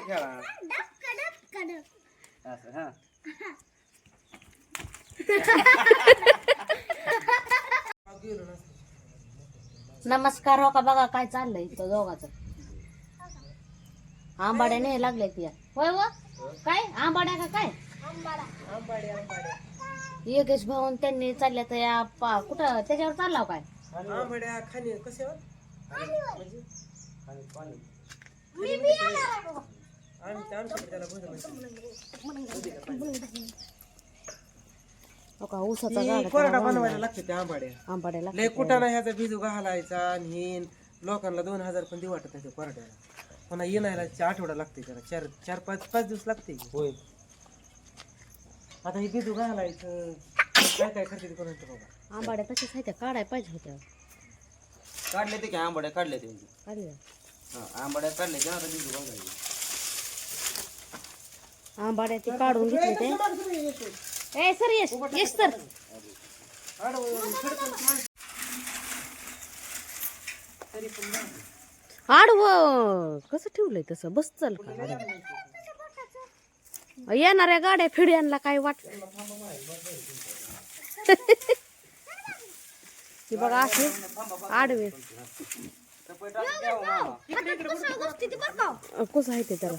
खेळा. असं हा. नमस्कार हो का? बघा काय चाललंय इथं दोघाचं. आंबाड्या नाही लागल्या ती होय व काय? आंबाड्या का काय? योगेश भाऊन त्यांनी चालल्या तर या पा- कुठं? त्याच्यावर चालला काय? आंबड्या कशावर? आणि हो का ऊसाचा गाडा कोरडा बनवायला लागते त्या आंबाड्या. आंबाड्याला लय कुठाना ह्याचा बिजू घालायचा आणि लोकांना दोन हजार पण देऊ वाटत नाही कोरड्याला. पुन्हा येणायला चार आठवडा लागते त्याला. चार चार पाच पाच दिवस लागते. की. होय. आता हे बिजू घालायचं. काय काय करते ते कोणाचं बाबा आंबाड्या तशाच त्या. काढाय पाहिजे होत्या. काढले ते काय आंबड्या काढले ते. काढल्या. हा आंबड्या काढले ते आता बिजू घालायचे. आंबाड्या ती काढून घेतली ते. ए सर येस येस सर. आडव कसं ठेवलंय तसं? बस चल. का? येणाऱ्या गाड्या फिड्यांना काय वाट बघा असे आडवे. कसं आहे ते त्याला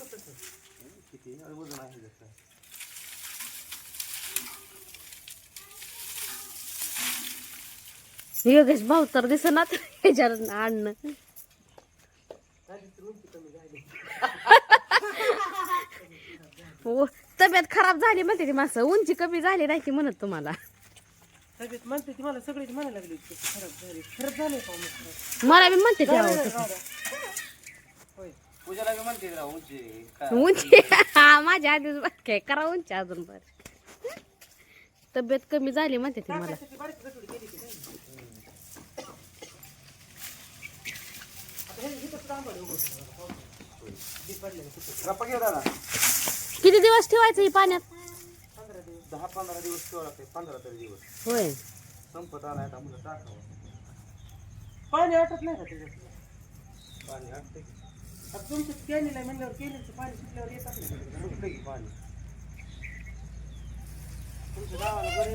योगेश भाऊ तर दिसणार ह्याच्यावर आणणं हो तब्येत खराब झाली म्हणते ती माणसं उंची कमी झाली नाही ती म्हणत तुम्हाला तब्येत म्हणते ती मला सगळीच म्हणायला लागली की खराब झाली खरंच झालंय का मग खराब? मला बी म्हणते ती अहो तसं. होय पूजाला बी म्हणते राव उंची काय उंची हा माझ्या आधीच बरं काय करा उंची अजून बर तब्येत कमी झाली म्हणते ती मला त्याची बारीक गटुडी केली की नाही? आता हे इथं सुद्धा आंबाडे उभं ठेवलं. बी पडलेलं कुठं. गप्पा घेऊ दादा किती दिवस ठेवायचं ही पाण्यात दहा पंधरा दिवस ठेवा लागते पंधरा तरी दिवस. होय. संपत आलाय आता म्हणलं टाकावं. पाणी आटत नाही का त्याच्यात? पाणी आटते आता तुमचं कॅनीला आहे म्हणल्यावर कॅनीचं पाणी सुटल्यावर येत असेल का तिकडे? सुटलं की पाणी. तुमच्या गावाला बरं.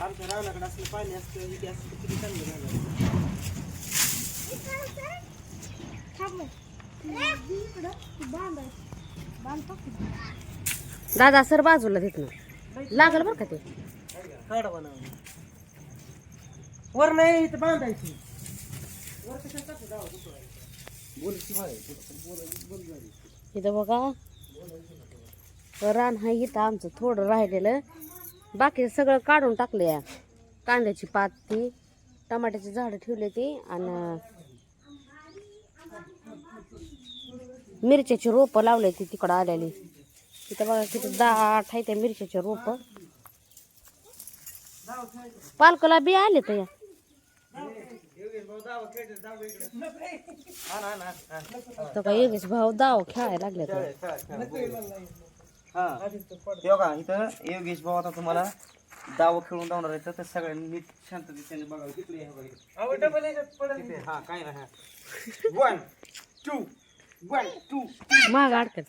आमच्या रानाकडे असलं पाणी असतं इथे असतं तर किती चांगलं झालं दादा सर बाजूला तिथनं लागल बरं का ते? काढा वर नाही इथं बांधायची. वर कशाला टाकू जावं दुसरं बोलची भाई इथं बघा. रान आहे इथं आमचं थोडं राहिलेलं. बाकी सगळं काढून टाकलं या कांद्याची पात ती टमाट्याची झाडं ठेवली ती आणि मिरच्याची रोपं लावले ती तिकडं आलेली. तिथं बघा किती दाट आहे त्या मिरच्याचे रोपं. पालकला बी आले तर या. तो का योगेश भाऊ दाव खेळायला लागले तर हा इथं योगेश भाऊ आता तुम्हाला दाव खेळून जाणार आहे तर सगळ्यांनी नीट शांततेने बघावं तिकडे हे हा काय ना हा. वन टू वन टू माग अडकत.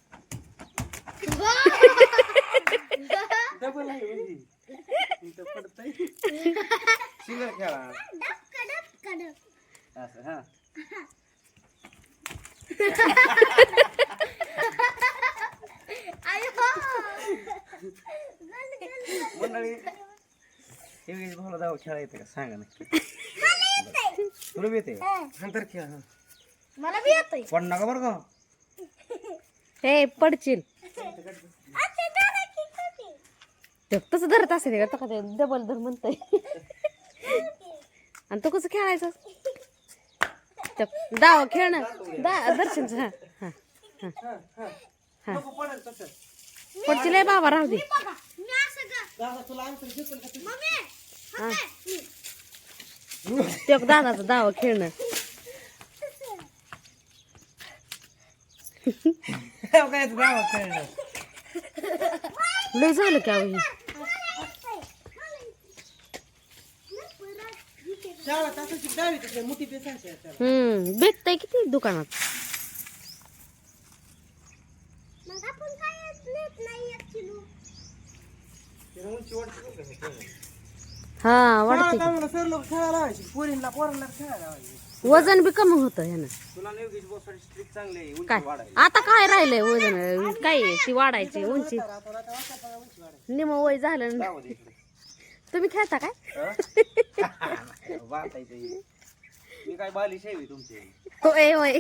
डबल आहे म्हणजे इथं पडतंय. सिंगल खेळा. असं हा. मंडळी भाऊला खेळा येते का? सांगा नक्की. तुला बी येते का? नंतर खेळ हा. पण नका बरं का? हे पडशील. तसं धरत असेल का ते डबल धर म्हणतोय. आणि तो कसं खेळायचं? दाव खेळ खेळणं. दा दर्शनचं हा हा हा. बाबा राहू दे. दादा ते दादाचं दाव खेळणं. काय गावात खेळणं लय झालं की हम्म भेटतंय किती दुकानात? हा शाळा पोरींना पोरांना खेळायला वजन बी कमी होत तुला आहे आता काय राहिलंय वजन काय आहे? ती वाढायची उंची. निम वय झालं ना. तुम्ही खेळता काय? वाटायचं. मी काय बालिश आहे होय तुमची होय होय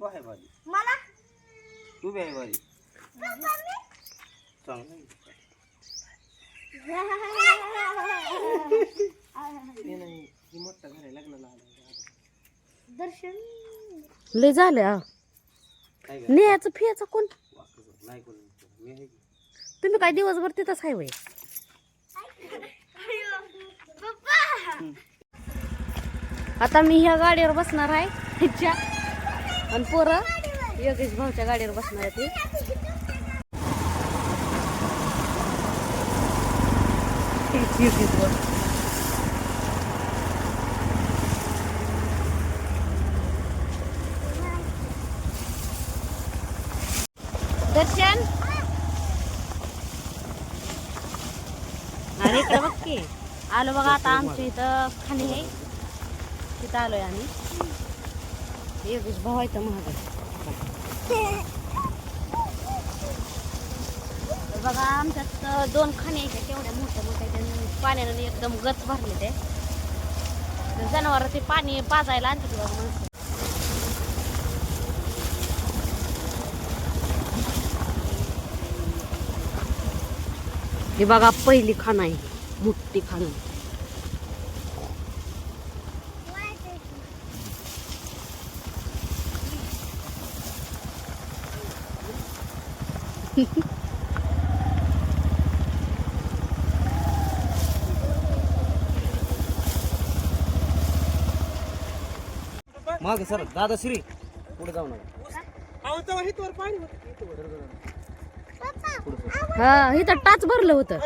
तू आहे बाली तू बी आहे बाली चांगलं आहे. ते नाही ही मोठं घर आहे लग्नाला आलं लय झालं? नेहाचं फियाचं कोण. तुम्ही काय दिवसभर तिथंच आहे वय आता मी ह्या गाडीवर बसणार आहे ह्याच्या आणि पोरं योगेश भाऊच्या गाडीवर बसणार आहे ती. योगेश भाऊ. दर्शन आणि इकडे बघ की. आलो बघा आता आमच्या इथं खाली आहे. तिथं आलोय आम्ही. योगेश भाऊ आहे तर महाग बघा आमच्यात दोन खाणे आहेत केवढ्या मोठ्या मोठ्या पाण्याने पाण्यानं एकदम गच भरले ते जनावर ते पाणी पाजायला आणते बघा माणसं. ही बघा पहिली खाण आहे. मोठी खाण. माग सर दादा श्री पुढे जाऊ नका. पाणी होतं. हितवर. हा इथं टाच भरलं होतं.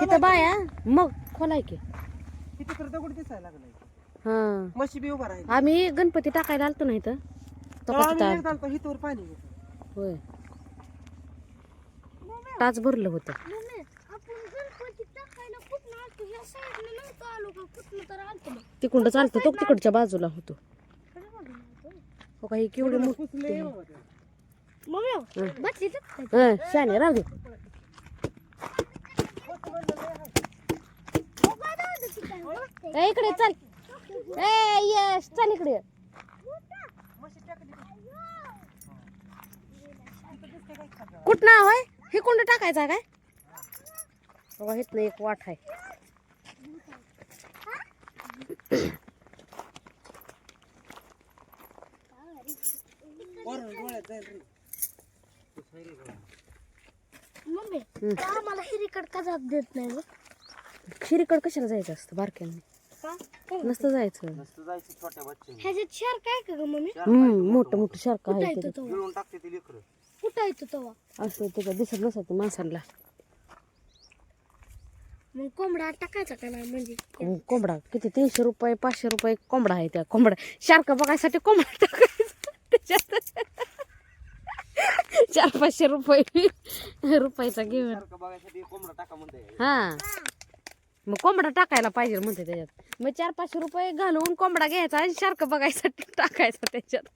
तिथं बाया मग खोलाय की. हा. बी उभा राहिली आम्ही गणपती टाकायला आलतो ना इथं. हितवर पाणी होय. टाच भरलं होतं. तिकडं चालतो तो तिकडच्या बाजूला होतो. हो काही केवढे मोठे शाने राहू दे. ए, इकडे चल. ए यश चल इकडे. कुठं होय हे कोणतं टाकायचं काय? बघा इथनं एक वाट आहे. वरून रे आम्हाला हिरीकड का जात देत नाही ग? खिरीकड कशाला जायचं असतं बारक्याने? नसतं जायचं. नसतं जायचं छोट्या बच्चे ह्याच्यात शार काय का ग मम्मी? हम्म मोठं मोठं सारखं कुठं आहे येतो ते? तवा गिळून टाकते ती लेकरं. कुठं येतो तवा असं त्याचं दिसत नसत माणसांना. मग कोंबडा टाकायचा का नाही म्हणजे? को- कोंबडा किती? तीनशे रुपये पाचशे रुपये कोंबडा आहे त्या कोंबडा शार्क बघायसाठी कोंबडा टाकायचा. त्याच्यात चार पाचशे रुपये रुपयाचा घेऊन. सारखं हा. मग कोंबडा टाकायला पाहिजे म्हणते त्याच्यात. मग चार पाचशे रुपये घालून कोंबडा घ्यायचा आणि शार्क बघायसाठी टाकायचा त्याच्यात.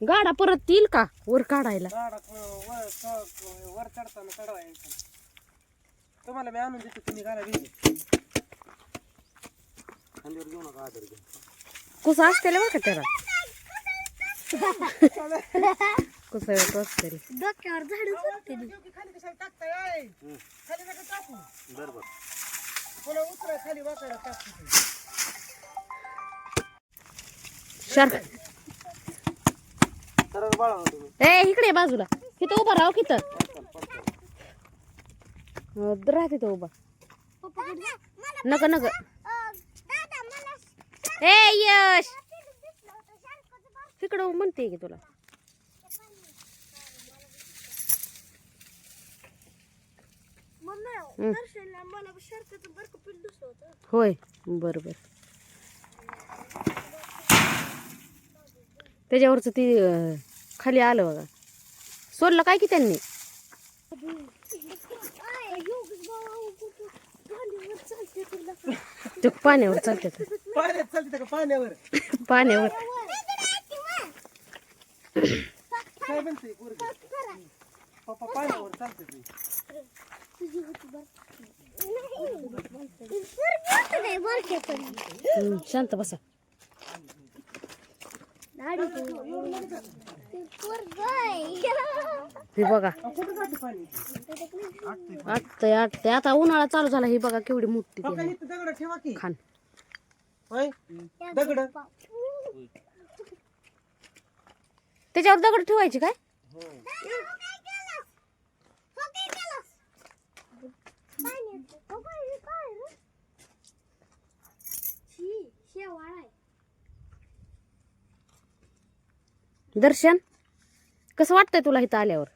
गाडा परत येईल का? वर काढायला गाडा क- वर क- वर चढताना चढवायचा तुम्हाला मी आणून देतो तुम्ही गाडा घेऊन खांद्यावर घेऊ नका आदर घ्या कुसं असतेला बघा त्याला कुसं येतो तरी डोक्यावर झाडू शकते खाली कशाला टाकताय खाली नका टाकू. बरोबर पुन्हा उतरा खाली वाकायला टाकू शार्क. सरळ बाळा ना तुम्ही. ए इकडे बाजूला. तिथं उभा राहा तिथं अं, राहा तिथं उभा. नक नक. ए यश! तिकडं म्हणते की तुला. होय बरं बरं त्याच्यावरचं ती खाली आलं बघा. सोडलं काय की त्यांनी? ते पाण्यावर पाण्यात चालते का पाण्यावर पाण्यावर काय म्हणते पोरगी? पप्पा पाण्यावर चालते ते. हं, शांत बसा हे बघा. कुठं जाते पाणी आटतंय आटतंय. आता उन्हाळा चालू झाला हे बघा केवढी मोठी हो का ती इथं दगड ठेवा की. खान. दगड. त्याच्यावर दगड ठेवायची काय? दर्शन? कसं वाटतंय तुला इथं आल्यावर?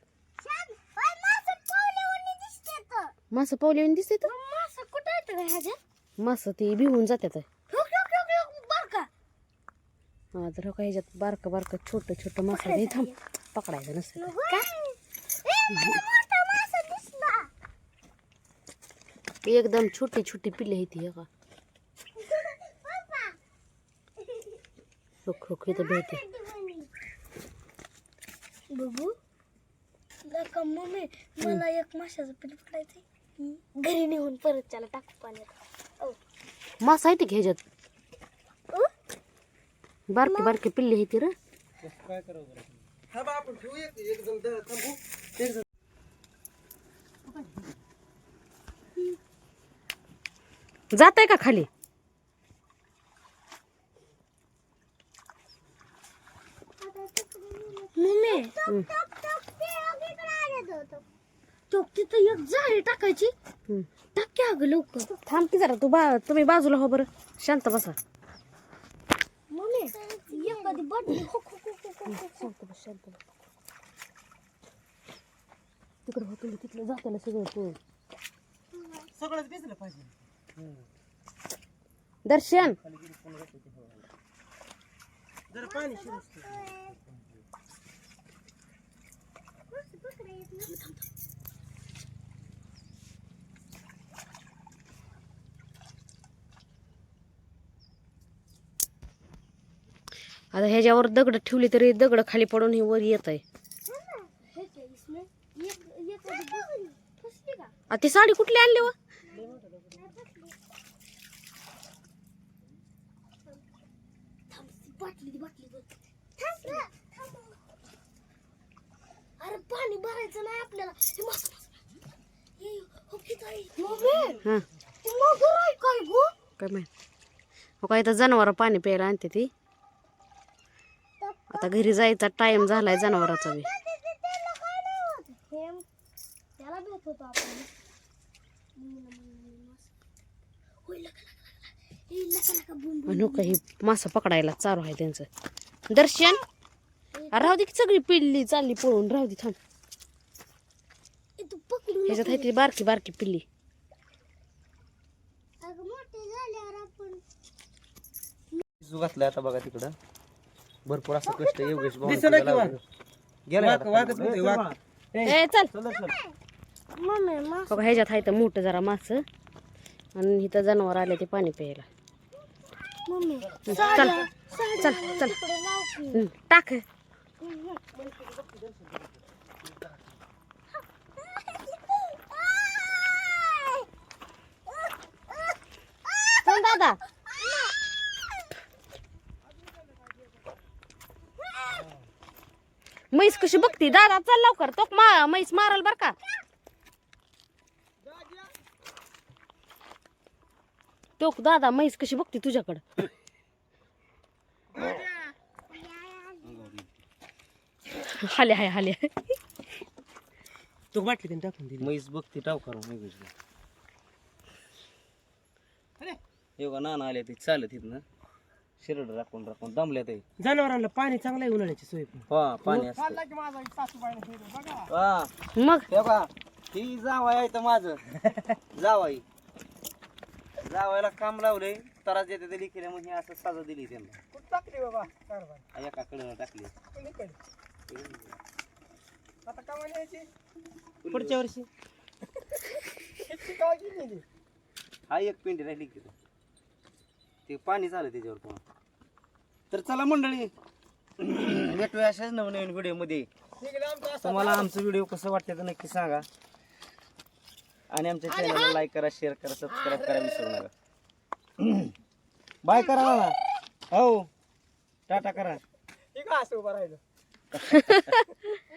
मासं पावले येऊन दिसते तर. कुठं येतं मासं ती भिवून जात्यात. हा तर हो का ह्याच्यात बारकं बारकं छोटं छोटं मासं थांब पकडायचं नसतं. एकदम छोटी छोटी पिल्ले आहे ती हे का? रोख रोख इथं भेटते. बघू. का मम्मी मला एक माशाचं पीठ पकडायचंय. घरी नेऊन परत त्याला टाकू पाण्यात. मास आहे ती की ह्याच्यात बारकी बारकी पिल्ले आहे ती र. काय करावं बरं हा बा आपण ठेवू एक एक जण द- थांबू. एक जण. जात आहे का खाली? मम्मी. हम्म. तो तिथं एक जाळी टाकायची. हम्म. टाक्या अगं लवकर. थांब की जरा तू बा तुम्ही बाजूला हो बरं. शांत बसा. मम्मी एखादी बटली हो हो हो हो हो शांत बस शांत बस. तिकडं तिथलं जाताना सगळं तू. सगळंच भिजलं पाहिजे. दर्शन. जरा पाणी आता ह्याच्यावर दगड ठेवली तरी दगड खाली पडून हे वर येत आहे ती साडी कुठली आणली व थांब ती बाटली ती बाटली बघ थांब ना, थांब. अरे भरायचं नाही आपल्याला. हे मस्त मस्त. हे, हो की ताई? मम्मी हां. ती मगर आहे काय गो? काय माहीत. हो का इथं जनावर पाणी प्यायला आणते ती. आता घरी जायचा टाइम झालाय जनावराचा बी. हे त्याला भेट होतो आपण. होय लका लका लका. हे लका लका बुम बुम. आणि हो का ही मासं पकडायला चालू आहे त्यांचं. दर्शन? अरे राहू दे की सगळी पिल्ली चालली पळून. राहू दे थांब. ह्याच्यात आहे ती बारकी बारकी पिल्ली. अगं मोठे झाल्यावर आपण जो घातलाय आता बघा तिकडं. भरपूर असं कष्ट योगेश भाऊ दिसेना की वाघ? गेला वाघ वाघच म्हणते वाघ ए चल मम्मी मा बघा ह्याच्यात आहे तर मोठं जरा मास. आणि इथं जनावर आले ते पाणी प्यायला. मम्मी चल चल चल. हं, टाक. दादा. म्हैस कशी बघती? दादा चल लवकर. तो मा म्हैस मारल बर का. तो दादा म्हैस कशी बघती तुझ्याकडं? हाले हाय हाले. तो बाटली त्यांनी टाकून दिली. म्हैस बघते टाव योगा नाना आले ते चालत इथनं. शिरड राखून राखून दमल्या ते जनावरांना पाणी चांगलं आहे उन्हाळ्याची सोय पण. हा पाणी असतं. हा. मग? हे बघा ही जावाय आहे तर माझं. जावाई. जावायला काम लावलंय तराच येते ते लिखिले म्हणजे असं साजा दिली त्यांना. कुठं टाकली बाबा कारभार. आ, एका कडे टाकली. कुणीकडे? आता का म्हणायची पुढच्या वर्षी. हा एक पिंडी राहिली की. ते पाणी झालं त्याच्यावर पुन्हा तर चला मंडळी भेटूया अशाच नवनवीन व्हिडिओमध्ये निघलं आमचं असं तुम्हाला आमचं व्हिडिओ कसं वाटतं तर नक्की सांगा. आणि आमच्या चॅनलला लाईक करा शेअर करा सबस्क्राईब करा विसरू नका. बाय करा ना हो. टाटा करा. असं उभं राहिलं.